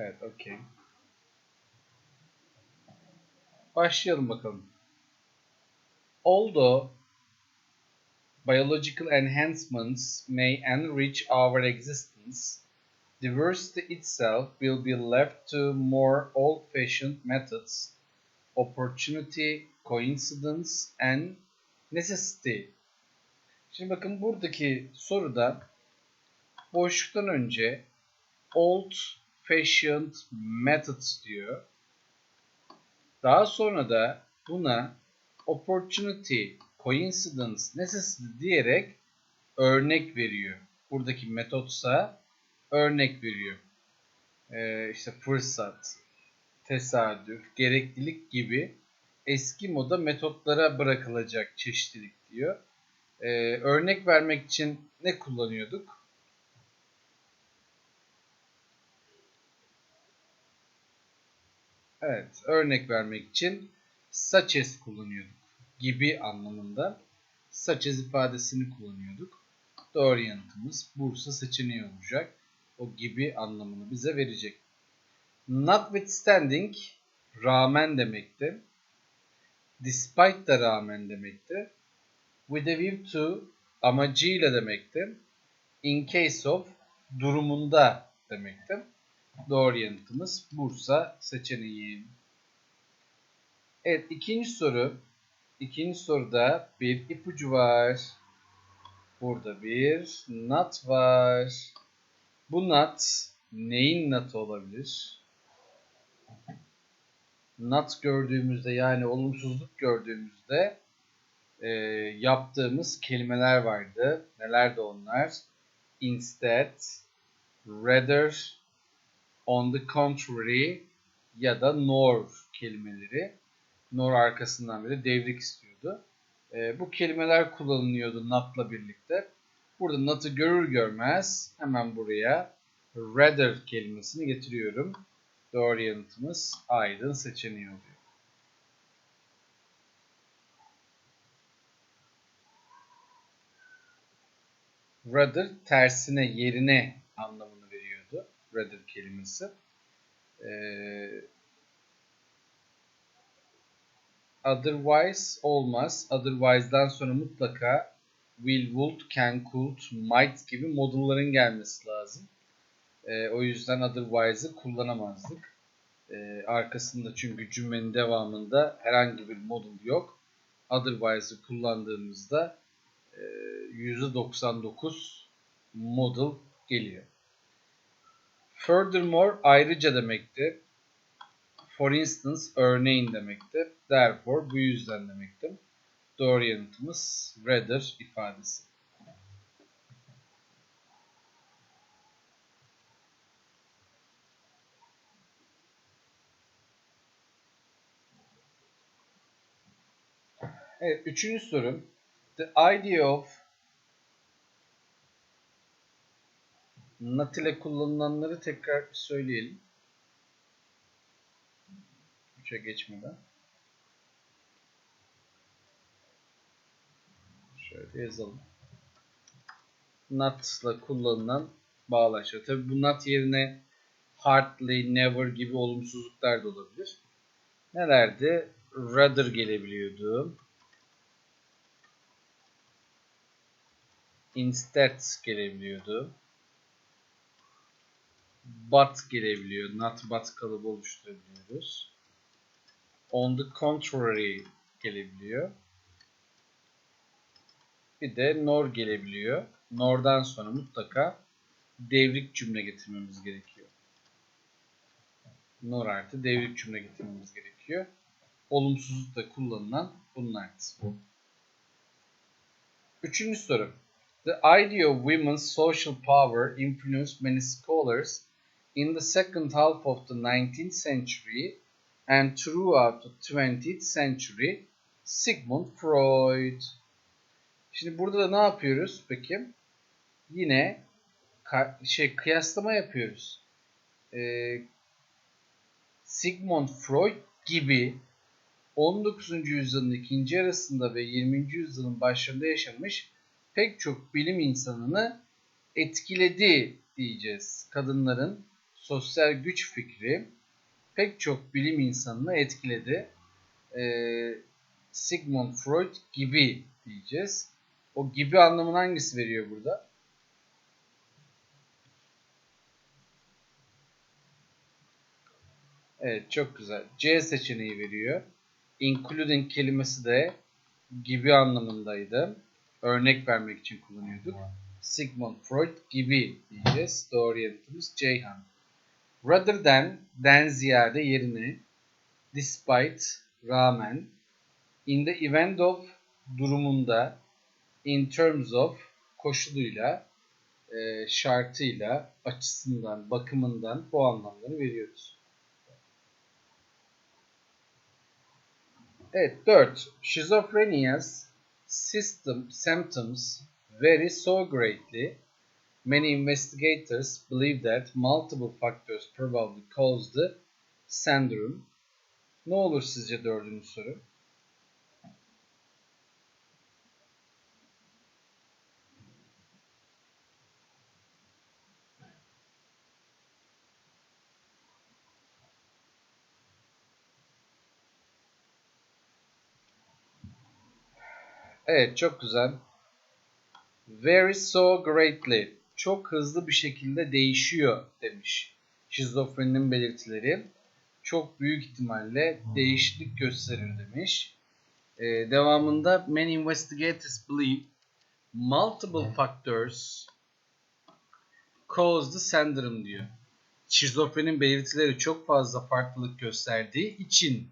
Evet, okey. Başlayalım bakalım. Although biological enhancements may enrich our existence, diversity itself will be left to more old-fashioned methods, opportunity, coincidence, and necessity. Şimdi bakın buradaki soruda boşluktan önce old fashioned methods diyor. Daha sonra da buna opportunity, coincidence, necessity diyerek örnek veriyor. Buradaki metotsa örnek veriyor. Ee, işte fırsat, tesadüf, gereklilik gibi eski moda metotlara bırakılacak çeşitlilik diyor. Ee, örnek vermek için ne kullanıyorduk? Evet, örnek vermek için such as kullanıyorduk. Gibi anlamında such as ifadesini kullanıyorduk. Doğru yanıtımız Bursa seçeneği olacak. O gibi anlamını bize verecek. Notwithstanding rağmen demekti. Despite da rağmen demekti. With a view to amacıyla demekti. In case of durumunda demekti. Doğru yanıtımız Bursa seçeneği. Evet ikinci soru. İkinci soruda bir ipucu var. Burada bir nut var. Bu nut neyin nut'ı olabilir? Nut gördüğümüzde yani olumsuzluk gördüğümüzde e, yaptığımız kelimeler vardı. Neler de onlar? Instead, rather, on the contrary ya da nor kelimeleri. Nor arkasından beri devrik istiyordu. E, bu kelimeler kullanılıyordu not'la birlikte. Burada not'ı görür görmez hemen buraya rather kelimesini getiriyorum. Doğru yanıtımız Aydın seçeneği oluyor. Rather tersine, yerine veriyordu. Rather kelimesi. Ee, otherwise olmaz. Otherwise'dan sonra mutlaka will, would, can, could, might gibi modulların gelmesi lazım. Ee, o yüzden otherwise'ı kullanamazdık. Ee, arkasında çünkü cümlenin devamında herhangi bir modul yok. Otherwise'ı kullandığımızda e, %99 model geliyor. Furthermore ayrıca demekti. For instance örneğin demekti. Therefore bu yüzden demekti. Doğru yanıtımız rather ifadesi. Evet, üçüncü soru. The idea of not ile kullanılanları tekrar bir söyleyelim. Üçe geçmeden. Şöyle yazalım. Not ile kullanılan bağlaçlar. Tabi bu not yerine hardly, never gibi olumsuzluklar da olabilir. Nelerdi? Rather gelebiliyordu. Instead gelebiliyordu. But gelebiliyor. Not but kalıbı oluşturabiliyoruz. On the contrary gelebiliyor. Bir de nor gelebiliyor. Nor'dan sonra mutlaka devrik cümle getirmemiz gerekiyor. Nor artı devrik cümle getirmemiz gerekiyor. Olumsuzlukta kullanılan bunlardı. Üçüncü soru. The idea of women's social power influenced many scholars in the second half of the 19th century and throughout the 20th century. Sigmund Freud. Şimdi burada da ne yapıyoruz peki? Yine şey kıyaslama yapıyoruz. Ee, Sigmund Freud gibi 19. yüzyılın ikinci yarısında ve 20. yüzyılın başlarında yaşamış pek çok bilim insanını etkiledi diyeceğiz. Kadınların sosyal güç fikri pek çok bilim insanını etkiledi. Ee, Sigmund Freud gibi diyeceğiz. O gibi anlamını hangisi veriyor burada? Evet çok güzel. C seçeneği veriyor. Including kelimesi de gibi anlamındaydı. Örnek vermek için kullanıyorduk. Sigmund Freud gibi diyeceğiz. Doğru yanıtımız Ceyhan. Rather than, den ziyade yerine despite, rağmen, in the event of, durumunda, in terms of, koşuluyla, e, şartıyla, açısından, bakımından bu anlamları veriyoruz. Evet 4. Schizophrenia's system symptoms vary so greatly Many investigators believe that multiple factors probably cause the syndrome. Ne olur sizce dördüncü soru? Evet çok güzel. Very so greatly. Çok hızlı bir şekilde değişiyor demiş. Şizofreninin belirtileri çok büyük ihtimalle değişiklik gösterir demiş. Ee, devamında many investigators believe multiple factors cause the syndrome diyor. Şizofrenin belirtileri çok fazla farklılık gösterdiği için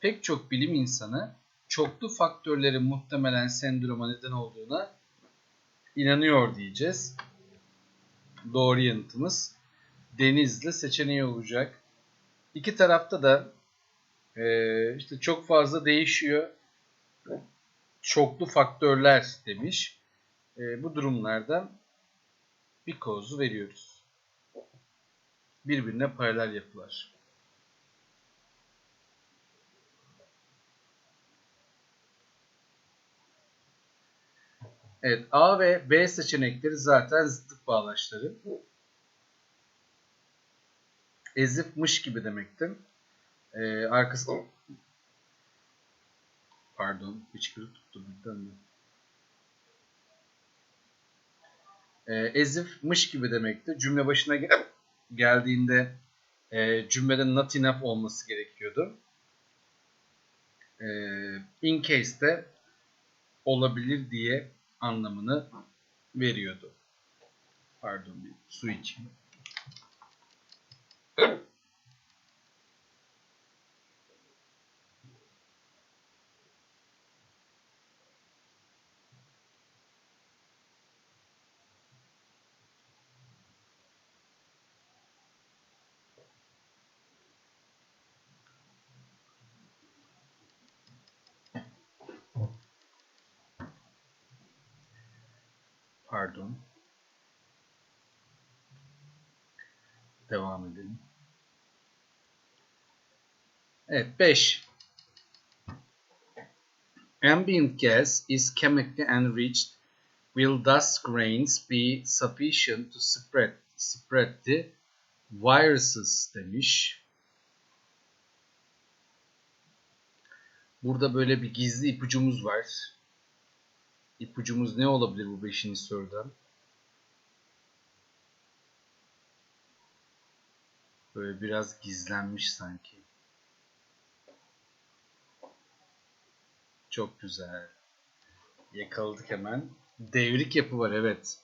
pek çok bilim insanı çoklu faktörlerin muhtemelen sendroma neden olduğuna inanıyor diyeceğiz. Doğru yanıtımız Denizli seçeneği olacak. İki tarafta da e, işte çok fazla değişiyor. Çoklu faktörler demiş. E, bu durumlarda bir kozu veriyoruz. Birbirine paralel yapılar. Evet A ve B seçenekleri zaten zıtlık bağlaçları. Ezifmiş gibi demekti. Ee, arkası pardon hıçkırık tuttu birden de. Ee, ezifmiş gibi demekti. Cümle başına gel geldiğinde e, cümlede not enough olması gerekiyordu. E, in case de olabilir diye anlamını veriyordu. Pardon bir su içeyim. Pardon. Devam edelim. Evet 5. Ambient gas is chemically enriched. Will dust grains be sufficient to spread, spread the viruses demiş. Burada böyle bir gizli ipucumuz var. İpucumuz ne olabilir bu beşinci sorudan? Böyle biraz gizlenmiş sanki. Çok güzel. Yakaladık hemen. Devrik yapı var evet.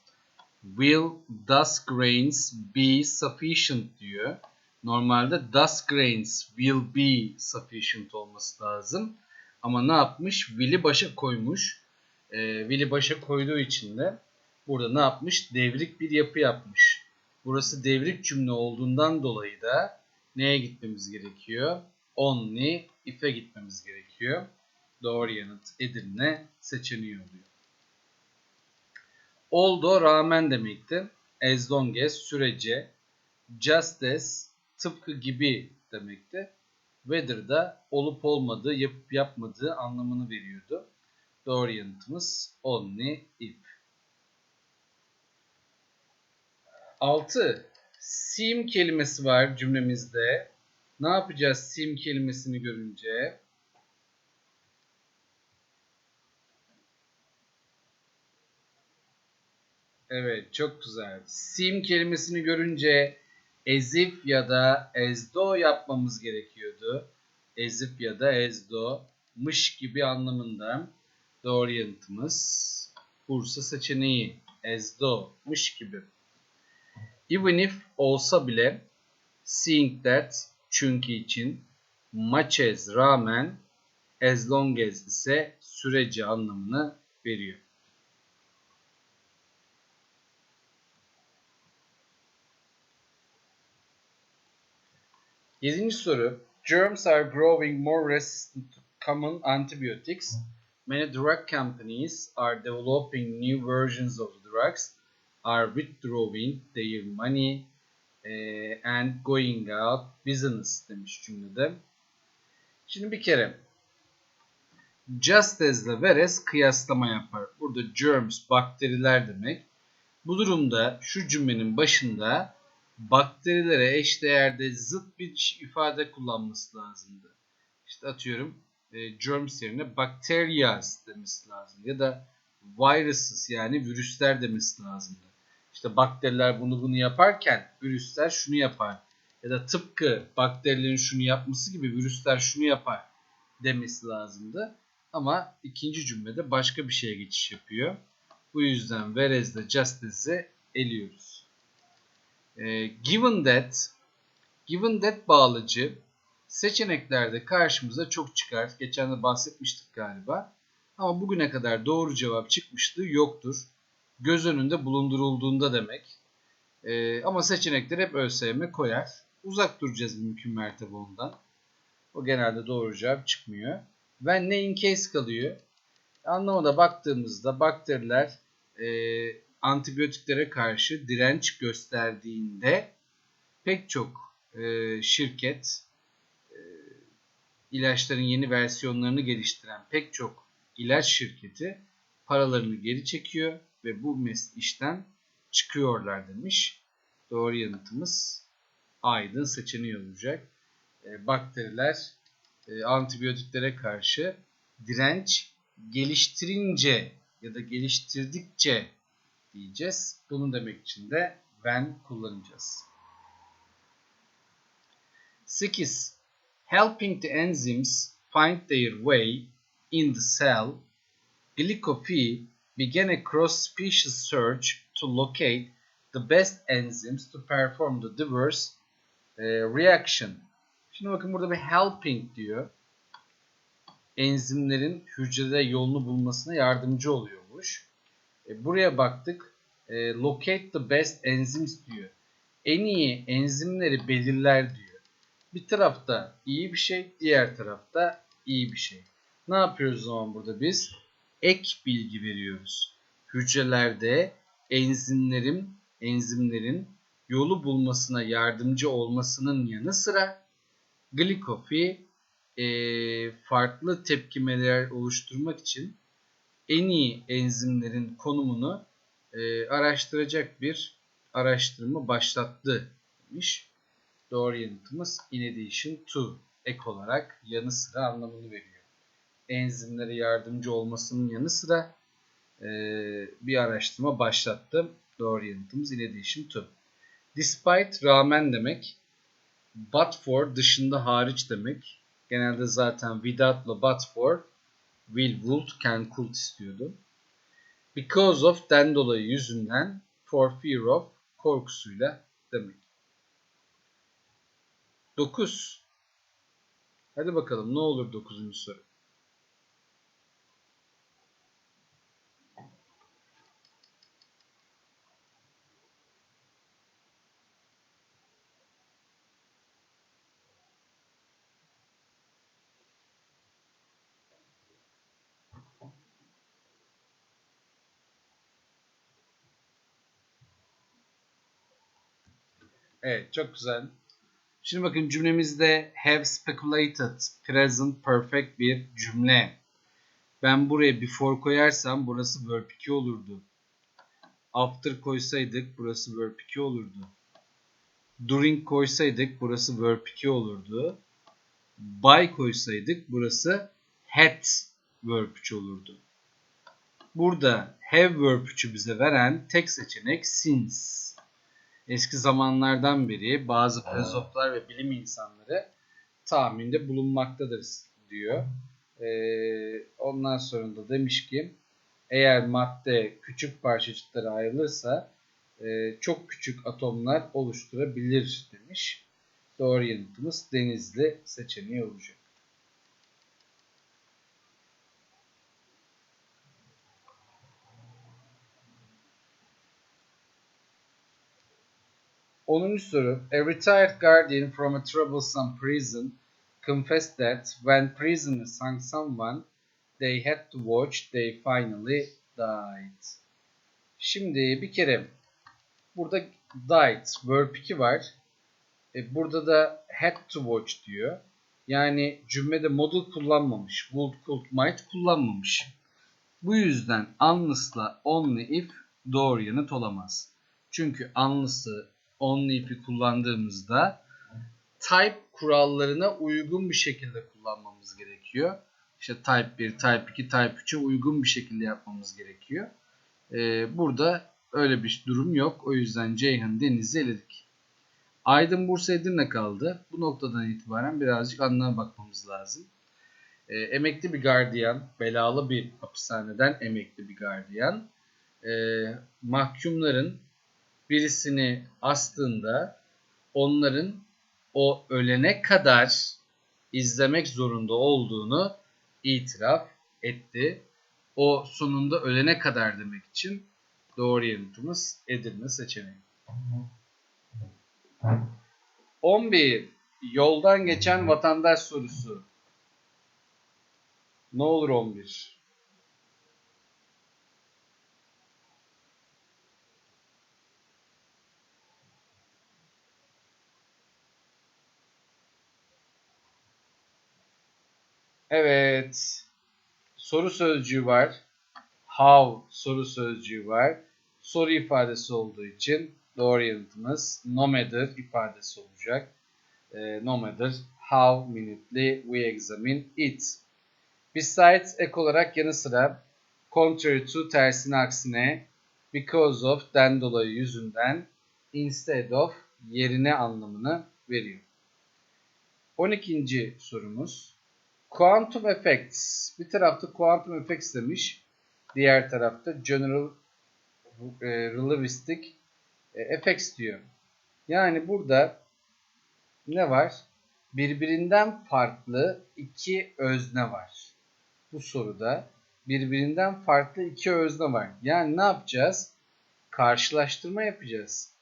Will dust grains be sufficient diyor. Normalde dust grains will be sufficient olması lazım. Ama ne yapmış? Will'i başa koymuş e, Willy başa koyduğu için de burada ne yapmış? Devrik bir yapı yapmış. Burası devrik cümle olduğundan dolayı da neye gitmemiz gerekiyor? Only if'e gitmemiz gerekiyor. Doğru yanıt Edirne seçeneği oluyor. Oldo rağmen demekti. As long as sürece. Just as tıpkı gibi demekti. Whether da olup olmadığı, yapıp yapmadığı anlamını veriyordu. Doğru yanıtımız only if. 6. Sim kelimesi var cümlemizde. Ne yapacağız sim kelimesini görünce? Evet çok güzel. Sim kelimesini görünce ezif ya da ezdo yapmamız gerekiyordu. Ezif ya da ezdo mış gibi anlamında doğru yanıtımız Bursa seçeneği ezdo mış gibi. Even if olsa bile seeing that çünkü için much as rağmen as long as ise süreci anlamını veriyor. Yedinci soru. Germs are growing more resistant to common antibiotics. Many drug companies are developing new versions of drugs, are withdrawing their money e, and going out business demiş cümlede. Şimdi bir kere just as ile whereas kıyaslama yapar. Burada germs bakteriler demek. Bu durumda şu cümlenin başında bakterilere eşdeğerde zıt bir ifade kullanması lazımdı. İşte atıyorum e, germs yerine bacterias demesi lazım ya da viruses yani virüsler demesi lazımdı. İşte bakteriler bunu bunu yaparken virüsler şunu yapar. Ya da tıpkı bakterilerin şunu yapması gibi virüsler şunu yapar demesi lazımdı. Ama ikinci cümlede başka bir şeye geçiş yapıyor. Bu yüzden whereas ile just as'i eliyoruz. Ee, given that given that bağlacı seçeneklerde karşımıza çok çıkar. Geçen de bahsetmiştik galiba. Ama bugüne kadar doğru cevap çıkmıştı yoktur göz önünde bulundurulduğunda demek. E, ama seçenekler hep ÖSYM koyar. Uzak duracağız mümkün mertebe ondan. O genelde doğru cevap çıkmıyor. Ve ne in case kalıyor. Anlamada baktığımızda bakteriler e, antibiyotiklere karşı direnç gösterdiğinde pek çok e, şirket ilaçların yeni versiyonlarını geliştiren pek çok ilaç şirketi paralarını geri çekiyor ve bu işten çıkıyorlar demiş. Doğru yanıtımız Aydın seçeneği olacak. E, bakteriler e, antibiyotiklere karşı direnç geliştirince ya da geliştirdikçe diyeceğiz. Bunu demek için de when kullanacağız. 8. Helping the enzymes find their way in the cell, glycophy began a cross-species search to locate the best enzymes to perform the diverse e, reaction. Şimdi bakın burada bir helping diyor. Enzimlerin hücrede yolunu bulmasına yardımcı oluyormuş. E, buraya baktık. E, locate the best enzymes diyor. En iyi enzimleri belirler diyor. Bir tarafta iyi bir şey, diğer tarafta iyi bir şey. Ne yapıyoruz o zaman burada biz? ek bilgi veriyoruz. Hücrelerde enzimlerin enzimlerin yolu bulmasına yardımcı olmasının yanı sıra glikopi e, farklı tepkimeler oluşturmak için en iyi enzimlerin konumunu e, araştıracak bir araştırma başlattı demiş. Doğru yanıtımız in addition to ek olarak yanı sıra anlamını veriyor enzimlere yardımcı olmasının yanı sıra e, bir araştırma başlattı. Doğru yanıtımız in addition to. Despite rağmen demek. But for dışında hariç demek. Genelde zaten without'la but for will, would, can, could istiyordu. Because of den dolayı yüzünden for fear of korkusuyla demek. 9. Hadi bakalım ne olur 9. soru. Evet çok güzel. Şimdi bakın cümlemizde have speculated present perfect bir cümle. Ben buraya before koyarsam burası verb 2 olurdu. After koysaydık burası verb 2 olurdu. During koysaydık burası verb 2 olurdu. By koysaydık burası had verb 3 olurdu. Burada have verb 3'ü bize veren tek seçenek since. Eski zamanlardan beri bazı filozoflar ve bilim insanları tahminde bulunmaktadır diyor. Ee, ondan sonra da demiş ki eğer madde küçük parçacıklara ayrılırsa e, çok küçük atomlar oluşturabilir demiş. Doğru yanıtımız denizli seçeneği olacak. 10. soru. A retired guardian from a troublesome prison confessed that when prisoners hung someone they had to watch they finally died. Şimdi bir kere burada died verb 2 var. E, burada da had to watch diyor. Yani cümlede model kullanmamış. Would, could, might kullanmamış. Bu yüzden unless'la only if doğru yanıt olamaz. Çünkü unless'ı only if'i kullandığımızda type kurallarına uygun bir şekilde kullanmamız gerekiyor. İşte type 1, type 2, type 3'e uygun bir şekilde yapmamız gerekiyor. Ee, burada öyle bir durum yok. O yüzden Ceyhan Deniz'i eledik. Aydın Bursa Edirne kaldı. Bu noktadan itibaren birazcık anlamaya bakmamız lazım. Ee, emekli bir gardiyan, belalı bir hapishaneden emekli bir gardiyan. Ee, mahkumların birisini astığında onların o ölene kadar izlemek zorunda olduğunu itiraf etti. O sonunda ölene kadar demek için doğru yanıtımız Edirne seçeneği. 11. Yoldan geçen vatandaş sorusu. Ne olur 11? Evet. Soru sözcüğü var. How soru sözcüğü var. Soru ifadesi olduğu için doğru yanıtımız no matter ifadesi olacak. E, no matter how minutely we examine it. Besides ek olarak yanı sıra contrary to tersine aksine because of den dolayı yüzünden instead of yerine anlamını veriyor. 12. sorumuz Quantum effects. Bir tarafta quantum effects demiş. Diğer tarafta general e, relativistic e, effects diyor. Yani burada ne var? Birbirinden farklı iki özne var. Bu soruda birbirinden farklı iki özne var. Yani ne yapacağız? Karşılaştırma yapacağız.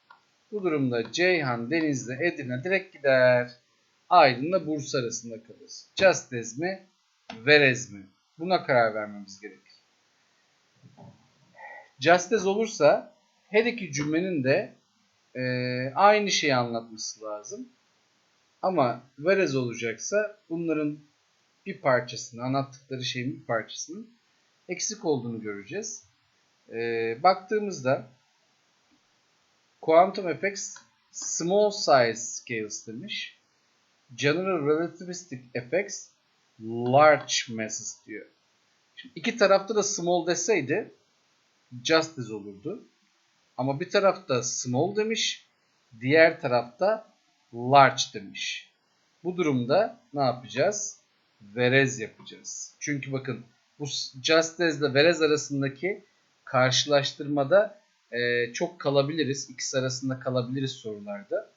Bu durumda Ceyhan, Denizli, Edirne direkt gider. Aydın'la Bursa arasında kalırız. Just as mi, whereas mi? Buna karar vermemiz gerekir. Just as olursa her iki cümlenin de e, aynı şeyi anlatması lazım. Ama whereas olacaksa bunların bir parçasını, anlattıkları şeyin bir parçasının eksik olduğunu göreceğiz. E, baktığımızda Quantum Effects Small Size Scales demiş. General Relativistic Effects Large Masses diyor. Şimdi iki tarafta da small deseydi just as olurdu. Ama bir tarafta small demiş, diğer tarafta large demiş. Bu durumda ne yapacağız? Verez yapacağız. Çünkü bakın bu just as ile verez arasındaki karşılaştırmada e, çok kalabiliriz. İkisi arasında kalabiliriz sorularda.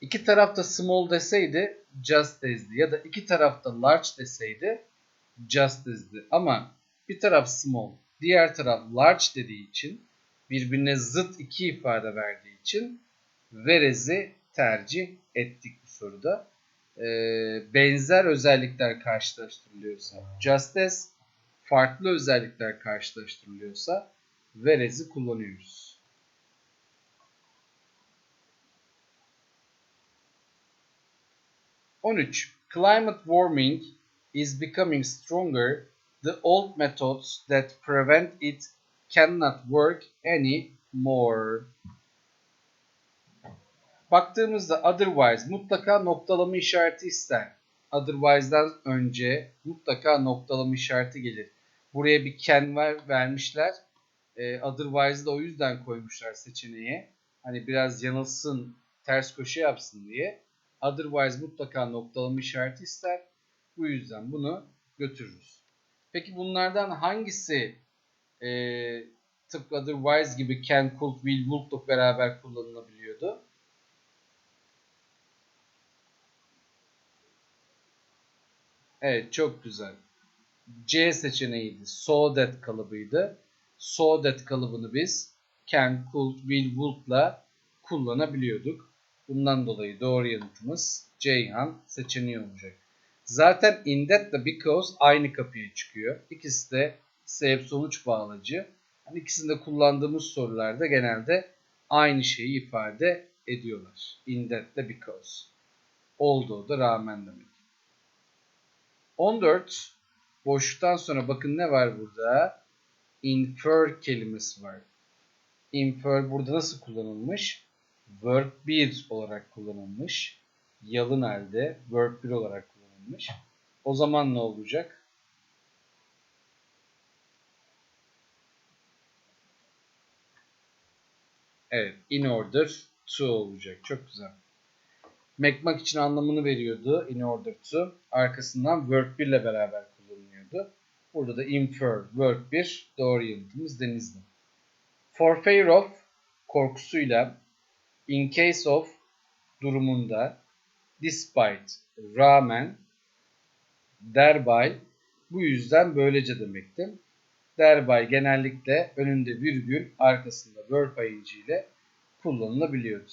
İki tarafta small deseydi just as'di ya da iki tarafta large deseydi just as'di. Ama bir taraf small, diğer taraf large dediği için birbirine zıt iki ifade verdiği için verezi tercih ettik bu soruda. Ee, benzer özellikler karşılaştırılıyorsa just as, farklı özellikler karşılaştırılıyorsa verezi kullanıyoruz. 13. Climate warming is becoming stronger. The old methods that prevent it cannot work anymore. Baktığımızda otherwise mutlaka noktalama işareti ister. Otherwise'dan önce mutlaka noktalama işareti gelir. Buraya bir can ver, vermişler. E, otherwise'ı da o yüzden koymuşlar seçeneğe. Hani biraz yanılsın, ters köşe yapsın diye. Otherwise mutlaka noktalama işareti ister. Bu yüzden bunu götürürüz. Peki bunlardan hangisi e, tıpkı otherwise gibi can, could, will, would'la beraber kullanılabiliyordu? Evet çok güzel. C seçeneğiydi. So that kalıbıydı. So that kalıbını biz can, could, will, would'la kullanabiliyorduk. Bundan dolayı doğru yanıtımız Ceyhan seçeneği olacak. Zaten in that da because aynı kapıya çıkıyor. İkisi de sebep sonuç bağlacı. Yani ikisinde kullandığımız sorularda genelde aynı şeyi ifade ediyorlar. In that da because. Olduğu da rağmen demek. 14 boşluktan sonra bakın ne var burada? Infer kelimesi var. Infer burada nasıl kullanılmış? Verb 1 olarak kullanılmış. Yalın halde verb 1 olarak kullanılmış. O zaman ne olacak? Evet, in order to olacak. Çok güzel. Mekmak için anlamını veriyordu in order to. Arkasından verb 1 ile beraber kullanılıyordu. Burada da infer, verb 1 doğru yanıtımız denizli. For fear of korkusuyla, in case of durumunda, despite rağmen, thereby bu yüzden böylece demekti. Thereby genellikle önünde virgül arkasında verb ing ile kullanılabiliyordu.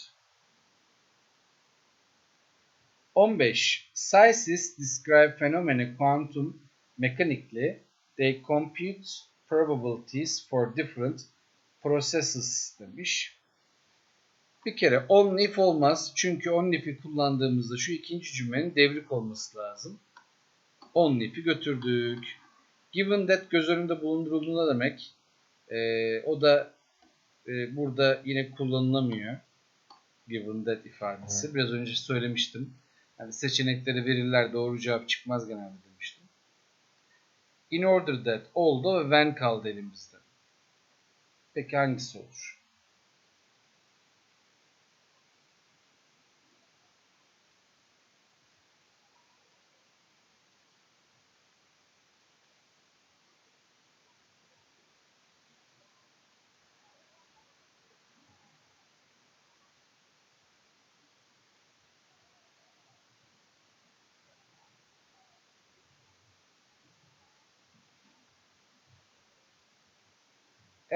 15. Scientists describe phenomena quantum mechanically. They compute probabilities for different processes demiş. Bir kere only if olmaz. Çünkü only if'i kullandığımızda şu ikinci cümlenin devrik olması lazım. Only if'i götürdük. Given that göz önünde bulundurulduğunda demek. Ee, o da e, burada yine kullanılamıyor. Given that ifadesi. Biraz önce söylemiştim. Yani seçenekleri verirler doğru cevap çıkmaz genelde demiştim. In order that oldu ve when kaldı elimizde. Peki hangisi olur?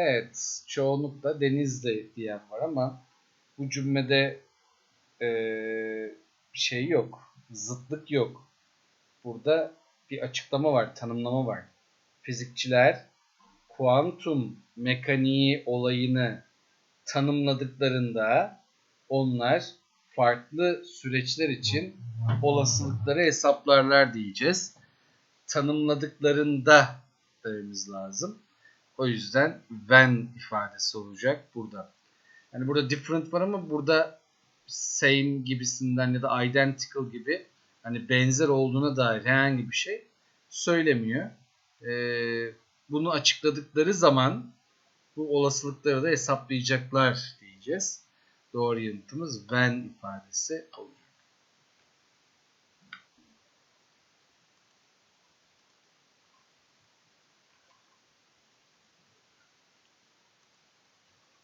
Evet, çoğunlukla denizde diyen var ama bu cümlede e, şey yok, zıtlık yok. Burada bir açıklama var, tanımlama var. Fizikçiler kuantum mekaniği olayını tanımladıklarında onlar farklı süreçler için olasılıkları hesaplarlar diyeceğiz. Tanımladıklarında dememiz lazım. O yüzden when ifadesi olacak burada. Yani burada different var ama burada same gibisinden ya da identical gibi hani benzer olduğuna dair herhangi bir şey söylemiyor. Ee, bunu açıkladıkları zaman bu olasılıkları da hesaplayacaklar diyeceğiz. Doğru yanıtımız when ifadesi olur.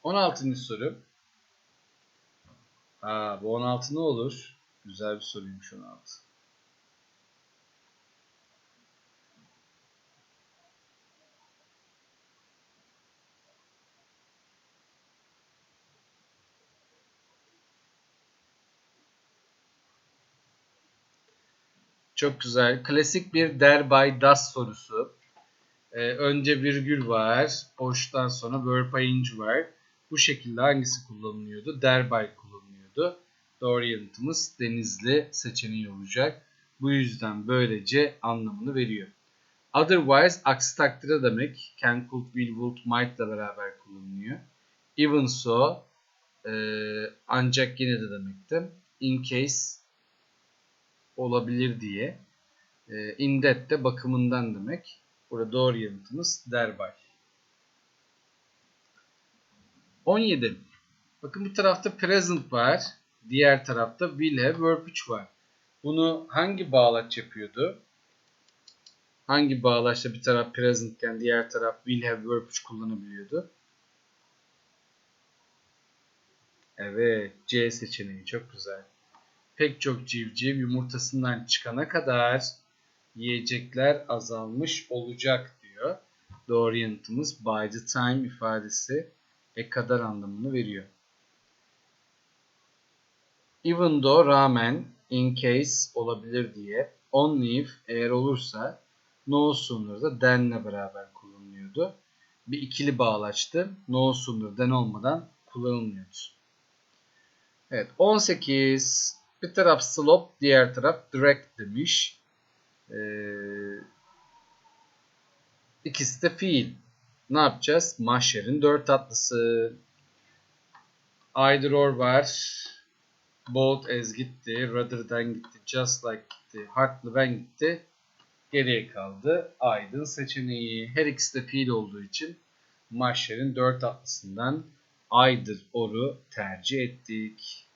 16. soru. Aa, bu 16 ne olur? Güzel bir soruymuş 16. Çok güzel. Klasik bir der by das sorusu. Ee, önce virgül var. Boştan sonra verb ing var. Bu şekilde hangisi kullanılıyordu? Derbay kullanılıyordu. Doğru yanıtımız denizli seçeneği olacak. Bu yüzden böylece anlamını veriyor. Otherwise aksi takdirde demek can, could, will, would, might ile beraber kullanılıyor. Even so Ee, ancak yine de demekti. In case olabilir diye. Ee, in that de bakımından demek. Burada doğru yanıtımız thereby. 17. Bakın bu tarafta present var. Diğer tarafta will have verb 3 var. Bunu hangi bağlaç yapıyordu? Hangi bağlaçla bir taraf presentken diğer taraf will have verb 3 kullanabiliyordu? Evet, C seçeneği çok güzel. Pek çok civciv yumurtasından çıkana kadar yiyecekler azalmış olacak diyor. Doğru yanıtımız by the time ifadesi e kadar anlamını veriyor. Even though rağmen in case olabilir diye only if eğer olursa no sooner da than'le beraber kullanılıyordu. Bir ikili bağlaçtı. No sooner than olmadan kullanılmıyordu. Evet 18 bir taraf slope diğer taraf direct demiş. Ee, ikisi de fiil. Ne yapacağız? Mahşer'in dört atlısı. Either or var. Both as gitti. Rather gitti. Just like gitti. Hardly when gitti. Geriye kaldı. Aydın seçeneği. Her ikisi de fiil olduğu için Mahşer'in dört atlısından Either or'u tercih ettik.